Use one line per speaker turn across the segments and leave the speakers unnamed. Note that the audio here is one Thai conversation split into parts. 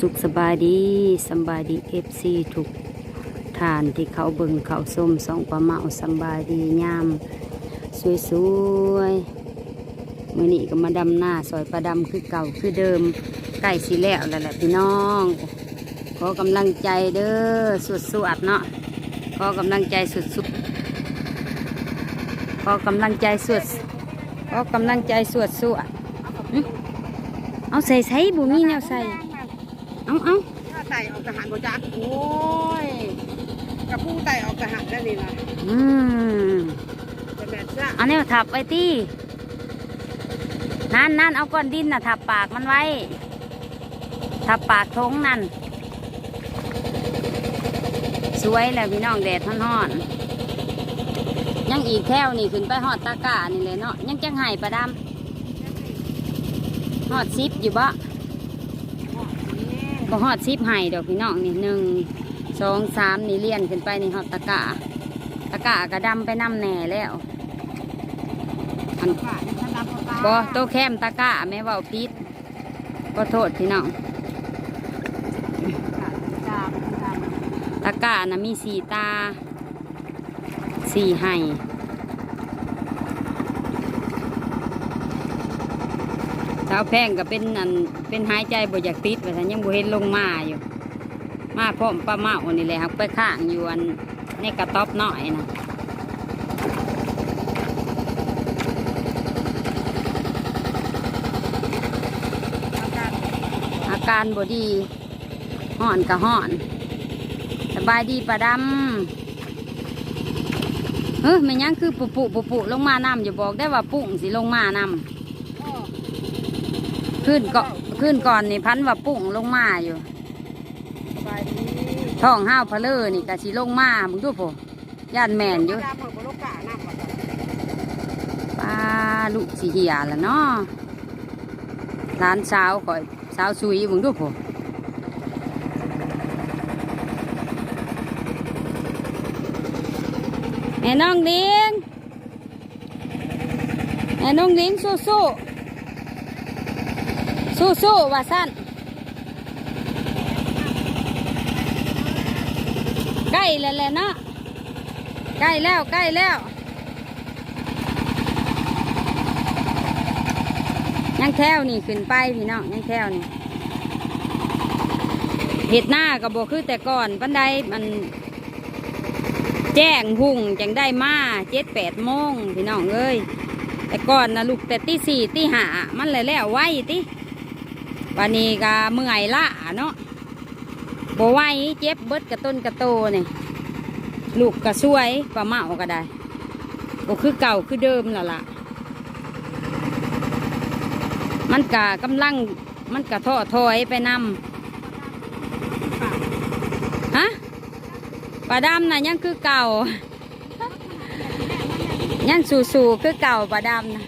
สุขสบายดีสบายดีเอฟซีทุกทานที่เขาเบิงเขาส้มสองปลาเมาสบายดียามสวยๆมื่อนี้ก็มาดำหน้าซอยปลาดำคือเก่าคือเดิมใกล้สิแล้วแล้วแหละพี่น้อง ขอกำลังใจเด้อสุดสวดเนาะขอกำลังใจสุดสุดขอกำลังใจสุดขอกำลังใจสวดสวดเอาใส่ใส่บุมีแนวใส่ เอาเอา
ถ้าไต่ออกทหารบ่จักโอ้ยกับผู้ไต่ออกทหารนั่นนี่นะ
อืม
เป็นแบบจ้า
เอาแนวทับไว้ตีนั่นนั่นเอาก้อนดินน่ะทับปากมันไว้ ทับปากทงนั่น สวยแล้วพี่น้องแดดร้อนๆยังอีกแถวนี่ขึ้นไปหอดตะกร้านี่เลยเนาะยังจังไห้ประดำหอดซิปอยู่บ่ ก็หอดซิปไห้ดอกพี่น้องนี่หนึ่งสองสามนี่เลี่ยนขึ้นไปนี่หอดตะกร้าตะกร้ากระดำไปน้ำแหน่แล้วอัน
ค่ะฉันรับพ่อตา
บอโตแคมตะกร้าแม่เว่าพิษก็โทษพี่น้อง
จ้าจ้า
ตะกร้านะมีสีตาสีไห้ สาวแพงก็เป็นอันเป็นหายใจบ่อยากติดว่าซั่นยังบ่เห็นลงมาอยู่ มาพร้อมป้าเมานี่แหละครับไปข้างอยู่อันในกระต๊อบน้อยนะ
อาการ
อาการบดีห่อนกะห่อน สบายดีปะดำเฮ้ยไม่ยังคือปุปุปุปุลงมาน้ำอย่าบอกได้ว่าปุ่งสิลงมาน้ำ ขึ้นก็ขึ้นก่อนนี่พันว่าปุ่งลงมาอยู่
สบายดี
ท้องห้าวเพลอนี่กะสิลงมามึงดูโผย่านแมนอยู่
ดาเปิดบลูกกะน้ำก่อน
ปลาลูกสีเหียละเนาะร้านสาวข่อยสาวซุยมึงดูโผแม่น้องลิงแม่น้องลิงสู้สู้ สู้สู้ๆว่าสั้นใกล้แล้วแหละเนาะใกล้แล้วใกล้แล้วยังแถวนี่ขึ้นไปพี่น้องยังแถวนี่เห็ดหน้ากับบคือแต่ก่อนปันไดมันแจ้งหุ่งจังได้มาเจ็ดแปดโมงพี่น้องเอ้ยแต่ก่อนนะลูกแต่ตีสี่ตีห้ามันเลยแล้วไว้ติ วันนี้ก็เมื่อยละเนาะบ่ไหวเจ็บเบิดกระต้นกระโตนี่ลูกก็ช่วยปลาเมาก็ได้บ่คือเก่าคือเดิมแล้วล่ะ มันกะกำลังมันกะท้อถอยไปนำฮะปลาดำน่ะยังคือเก่ายังสู่ๆคือเก่าปลาดำนะ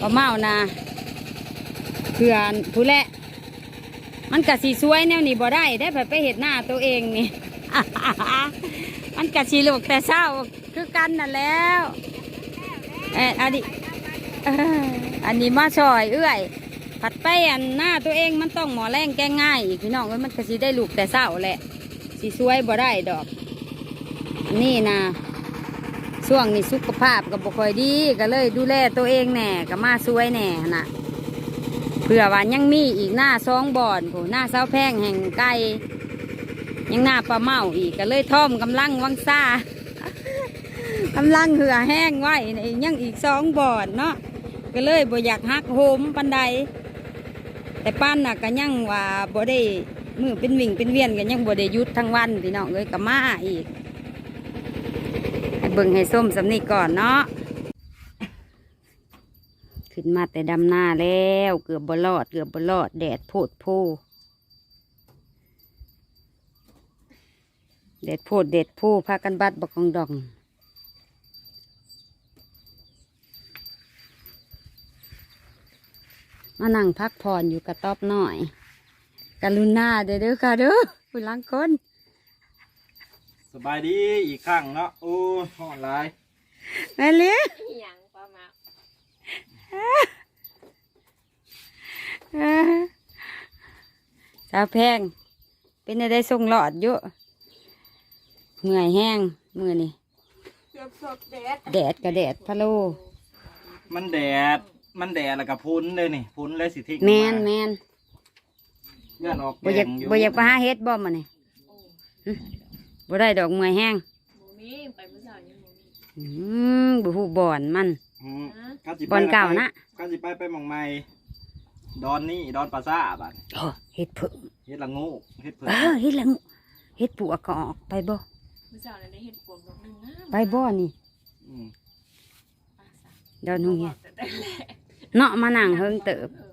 ปลาเมานะเพื่อนผู้แหละ มันกะสีสวยแนวนี้บ่ได้ได้ไปไปเห็ดหน้าตัวเองนี่ มันกะสีลูกแต่เศร้าคือกันน่ะแล้วเอออันนี้อันนี้มาซอยเอื้อยผัดไปอันหน้าตัวเองมันต้องหมอแรงแก้ง่ายอีกพี่น้องเอ้ยมันก็สิได้ลูกแต่เศร้าแหละสีสวยบ่ได้ดอก นี่นะ ช่วงนี้สุขภาพก็บ่ค่อยดีก็เลยดูแลตัวเองแหน่ก็มาสวยแหน่น่ะเผื่อว่ายังมีอีกหน้าซองบ่อนผู้หน้าเสาแพงแห่งไก่ยังหน้าปลาเมาอีกก็เลยท่อมกำลังวังซ่ากำลังเหือแห้งไว้ยังอีกสองบ่อนเนาะก็เลยบ่อยากหักโหมปันใดแต่ป้านน่ะก็ยังว่าบ่ได้มือเป็นวิ่งเป็นเวียนก็ยังบ่ได้ยุดทั้งวันพี่น้องเอ้ยก็มาอีก เบิ่งให้ส้มสำนีก่อนเนาะ ขึ้นมาแต่ดำหน้าแล้ว เกือบบ่รอด เกือบบ่รอด แดดโพดโพแดดโพดแดดโพพากันบัดบกองดองมานั่งพักผ่อนอยู่กระต๊อบหน่อยกรุณาเด้อเด้อค่ะเด้อผู้ลังคน
สบายดีอีกครั้งเนาะโอ้ยห่อนหลาย
แม่เลี้ย
ยังปลาเมา
สาวแพง เป็นอะไรส่งหลอดเยอะเมื่อยแห้งมือนี่
เกือบสดแดด
แดดกับแดดพะโล
มันแดดมันแดดแล้วก็พุ้นเลยนี่พุ้นเลยสิทิ้ง
แมนแมน
ย้อนออก
บ่อยาก
แดง
บ่อยากไปหาเฮ็ดบ่มาเนี่ย บ่ได้ดอกเมื่อยแห้ง
หมูมีไปเมื่อเช้ายังหมูมี
อืมบุหูบ่อนมัน
อืมข้สิไป
บ่อนเก่านะ
ข้าสิไปไปหมองใหม่ดอนนี่ดอนปลาซ่าบัด
โอ้เฮ็ดเพิ่ง
เฮ็ดละงูเฮ็ดเพิ่น
เออเฮ็ดละงูเฮ็ดปวกก็ออกไปบ่
เมื่อเช้านั้นได้เห็ดปวงดอกหนึงนะ
ไปบ่นี่
อืม
ปลาสา
ดอนหูเฮีย
แต่แต่แหละ
เนาะมานั่งเฮิงเติบ
เออ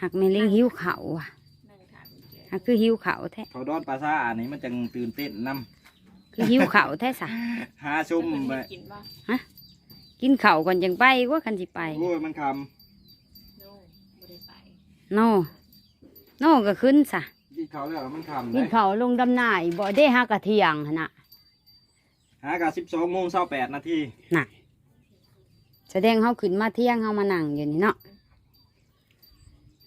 หักแม่ลิงหิวข้าวอะ
นั่งถามแก
หักคือหิวข้าวแท้
เขาดอนปลาซ่าอันนี้มันจังตื่นเต้นนํ
คือหิวข้าวแท้ซะ
หาชุ่ม
เพิ่น
ไป
เฮ็ดกินป่ะ
กินข้าวก่อนจังไปว่าคันสิไป
โอ้ยมันค
โน่บ่ได้ไป
โน่โน่ก็ขึ้นซะำ
กินเขาวแล้วมันคำ
กิ
เล
น
ย
ข้าวลงดำนาอีบ่ได้หากะเที่ยงหั่นน่ะ
หากะสิบสองโมงเช้าแปดนาที
น่ะแสดงเฮาขึ้นมาเที่ยงเฮามานั่งอยู่นี่เนาะ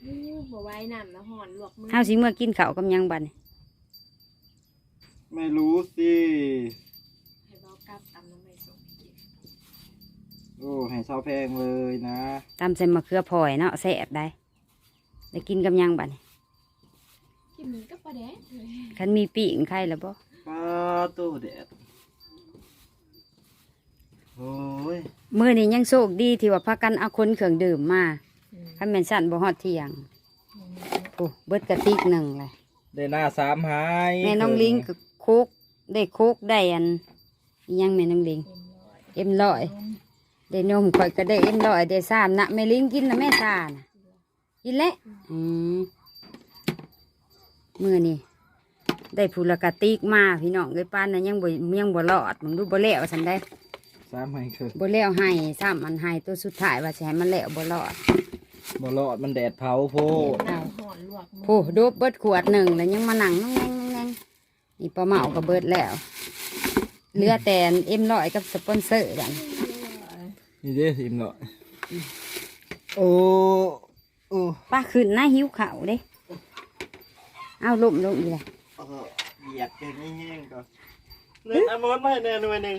อู้บ่ไหว้น้ำนะห่อนลวกมือ
เฮาสิเมื่อกินข้าวกับหยังบัดนี้
ไม่รู้สิ
ให้บอกกลับตำน้ำไม่ส่งให้กิน
โอ้ให้เช้าแพงเลยนะ
ตำใส่มะเขือพลอยเนาะแซ่บได้ได้กินกับหยังบัดนี้
กินมันก็ปลาแดดเลย
คันมีปีกไข่แล้วบ่
ปลาตู้แดดโอ้ย
มื้อนี้ยังโชคดีที่ว่าพากันเอาคนเครื่องดื่มมาคันแม่นสั่นบ่ฮอดเที่ยงโอ้เบิดกระติกหนึงเลย
ได้หน้าสามหาย
แม่น้องลิงก็โคกได้โคกได้อันอิหยังแม่น้องลิงเอ็มร้อยได้นมข่อยก็ได้เอ็มร้อยได้สามนะแม่ลิงกินนะแม่ตานะกินแล้วอืมมือนี่ได้ผู้ละกะติกมาพี่น้องเลยป้านนะยังบ่ยังบ่รอดมึงดูบ่แล้วสันได้
สามหายคือ
บ่แล้วให้สามอันให้ตัวสุดท้ายว่าสิให้มันแล้วบ่รอด
บ่รอดมันแดดเผาโพด
น้ำห่อนลวกมือ
โอ้โดบเบิดขวดหนึ่งแล้วยังมานั่งนั่งนั่ง นั่งนั่งนี่ปลาเมาก็เบิดแล้วเหลือแต่เอ็มร้อยกับสปอนเซอร์กัน
นี่เด้สิมเนาะโอ้โอ้
ป้าขึ้นหน้าหิวเขาวเด้เอาลุ่มลงอีกเลย
เออเหยียดเกินแห้งๆก่อนเล่นอมอนไม่แน่หน่วยหนึ่ง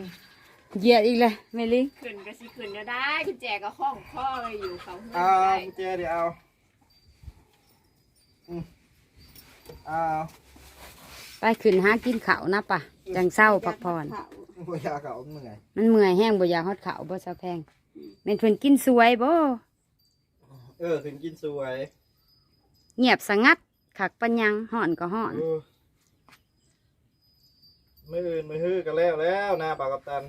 เหยียดอีกเลยแม่ลิง
ขึ้นก็สิขึ้นก็ได้กุญแจก็คล้องคอเลยอยู่เขาเฮือน
เอา
ได้
กุญแจเดี๋ยวเอาอืมเอา
ไป ขึ้นหากินข้าวนะป่ะจังเศร้าพักผ่อน
บ่อยากเอาเมื่อย
มันเมื่อยแห้งบ่อยากฮอดข้าวบ่เศร้าแพงแม่นเพิ่นกินสวยบ่
เออถึงกินสวย
เงียบสงัดขักปัญญังห่อนก็ห่อน
เออมืออื่นมือฮื้อกันแล้วแล้วหน้าปากกับตัน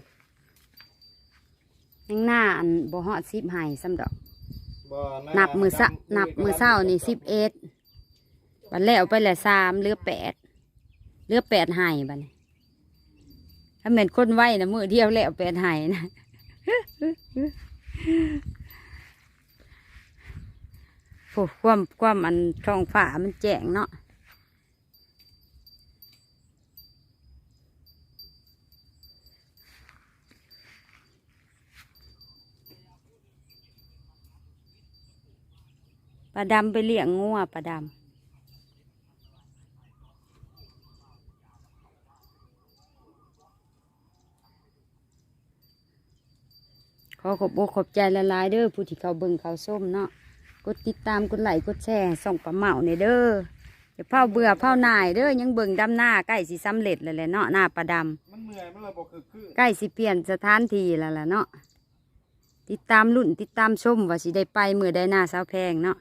ยังหน้าอันบ่ฮอดสิบไห้ซ้ำดอก
บ่หา
นับมือซะ
ดำ
นับมือเศร้านี่สิบเอ็ดบัดแล้วไปแหละสามเหลือแปด เหลือแปดไห้บัดนี้ถ้าเหม็นคนไหวนะมือเดียวแล้วแปดไห้นะโอ้ความความอันท้องฟ้ามันแจ้งเนาะปลาดำไปเลี้ยงงัวปลาดำ อขอบอกขอบใจละลายๆเด้อผู้ที่เขาเบิ่งเขาส้มเนาะกดติดตามกดไลค์กดแชร์ส่งปลาเมาเนี่ยเด้ออย่าเผาเบื่อเผาหน่ายเด้อยังเบิ่งดำหน้าใกล้สิสำเร็จแล้วแหละเนาะหน้าปลาดำ
มันเมื่อยมันเลยบอกคือคือ
ใกล้สิเปลี่ยนสถานที่แล้วล่ะเนาะติดตามรุ่นติดตามชมว่าสิได้ไปมือได้หน้าสาวแพงเนาะ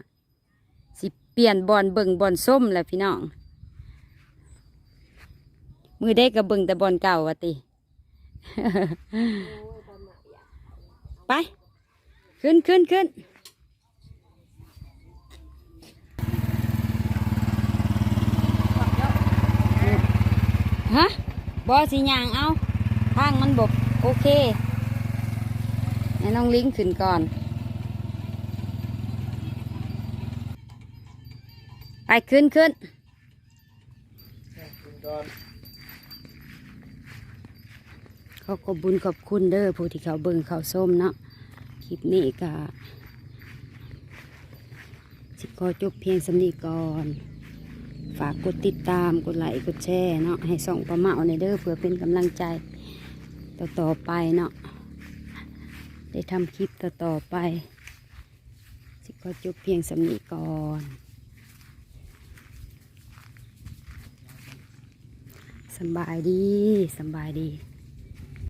สิเปลี่ยนบอลเบิ่งบอลส้มแหละพี่น้องมือได้กับเบิ่งแต่บอลเก่าวะติ ไป ขึ้นขึ้นขึ้นฮะบอสิยางเอาทางมันบกโอเคให้น้องลิงขึ้นก่อน ไปขึ้นขึ้น
กินก่อน
ขอขอบบุญขอบคุณเด้อผู้ที่เขาเบิ่งเขาส้มเนาะคลิปนี้ก็สิสิขอจบเพียงสำนีก่อนฝากกดติดตามกดไลค์กดแชร์เนาะให้ส่องประมาในเด้อเพื่อเป็นกำลังใจต่อๆไปเนาะได้ทำคลิปต่อๆไป สิขอจบเพียงสำนีก่อนสบายดีสบายดี